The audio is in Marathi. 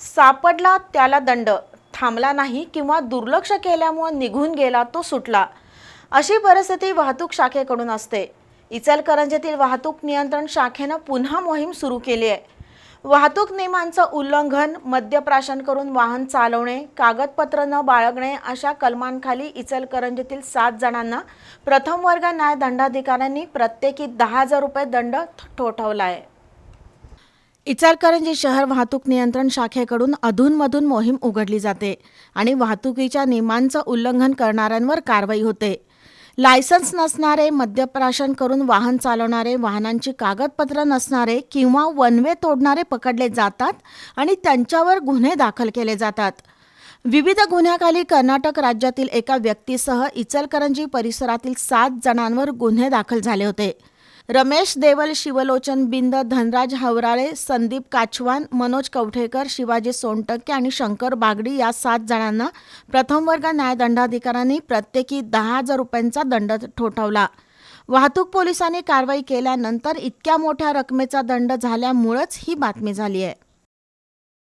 सापडला त्याला दंड. थांबला नाही किंवा दुर्लक्ष केल्यामुळे निघून गेला तो सुटला. अशी परिस्थिती वाहतूक शाखेकडून असते. इचलकरंजीतील वाहतूक नियंत्रण शाखेनं पुन्हा मोहीम सुरू केली आहे. वाहतूक नियमांचं उल्लंघन मद्यप्राशन करून वाहन चालवणे कागदपत्र न बाळगणे अशा कलमांखाली इचलकरंजीतील सात जणांना प्रथम वर्ग न्याय दंडाधिकाऱ्यांनी प्रत्येकी दहा हजार रुपये दंड ठोठवला आहे. इचलकरंजी शहर वाहतूक नियंत्रण शाखेकडून अधूनमधून मोहीम उघडली जाते आणि वाहतुकीच्या नियमांचं उल्लंघन करणाऱ्यांवर कारवाई होते. लायसन्स नसणारे मद्यप्राशन करून वाहन चालवणारे वाहनांची कागदपत्र नसणारे किंवा वनवे तोडणारे पकडले जातात आणि त्यांच्यावर गुन्हे दाखल केले जातात. विविध गुन्ह्याखाली कर्नाटक राज्यातील एका व्यक्तीसह इचलकरंजी परिसरातील सात जणांवर गुन्हे दाखल झाले होते. रमेश देवल शिवलोचन बिंद धनराज हवराळे संदीप काचवान मनोज कवठेकर शिवाजी सोनटक्के आणि शंकर बागडी या सात जणांना प्रथम वर्ग न्यायदंडाधिकाऱ्यांनी प्रत्येकी दहा हजार रुपयांचा दंड ठोठावला. वाहतूक पोलिसांनी कारवाई केल्यानंतर इतक्या मोठ्या रकमेचा दंड झाल्यामुळंच ही बातमी झाली आहे